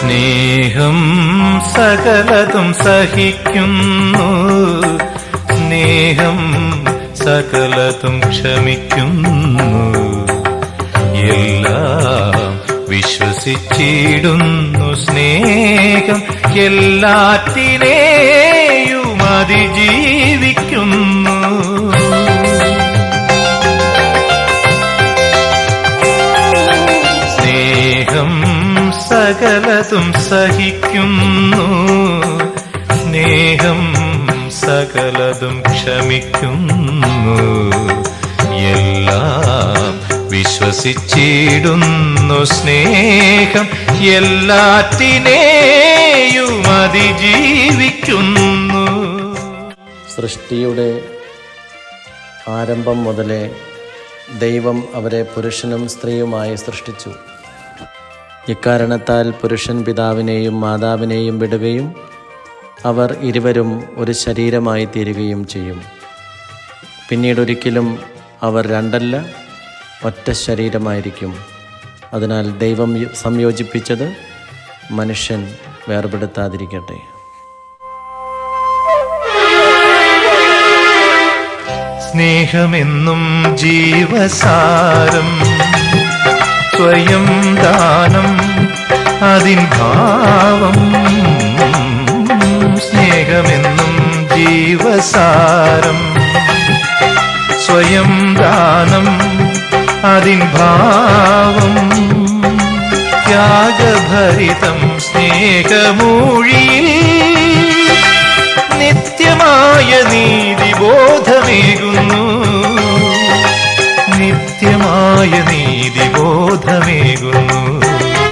സ്നേഹം സകലതും സഹിക്കുന്നു. സ്നേഹം സകലതും ക്ഷമിക്കുന്നു. എല്ലാം വിശ്വസിച്ചിടുന്നു സ്നേഹം. എല്ലാറ്റിനെയും അതിജീവിക്കുന്നു സകലതും സഹിക്കുന്നു. സ്നേഹം സകലതും ക്ഷമിക്കുന്നു. എല്ലാം വിശ്വസിച്ചിടുന്നു സ്നേഹം എല്ലാറ്റിനെയും അതിജീവിക്കുന്നു. സൃഷ്ടിയുടെ ആരംഭം മുതലേ ദൈവം അവരെ പുരുഷനും സ്ത്രീയുമായി സൃഷ്ടിച്ചു. ഇക്കാരണത്താൽ പുരുഷൻ പിതാവിനെയും മാതാവിനെയും വിടുകയും അവർ ഇരുവരും ഒരു ശരീരമായി തീരുകയും ചെയ്യും. പിന്നീടൊരിക്കലും അവർ രണ്ടല്ല ഒറ്റ ശരീരമായിരിക്കും. അതിനാൽ ദൈവം സംയോജിപ്പിച്ചത് മനുഷ്യൻ വേർപെടുത്താതിരിക്കട്ടെ. സ്നേഹമെന്നും ജീവസാരം സ്വയം ദാനം അതിൻ ഭാവം സ്നേഹമെന്നും ജീവസാരം. സ്വയം ദാനം അതിൻ ഭാവം ത്യാഗഭരിതം സ്നേഹമൂഴിയിൽ നിത്യമായ നീതിബോധമേകുന്നു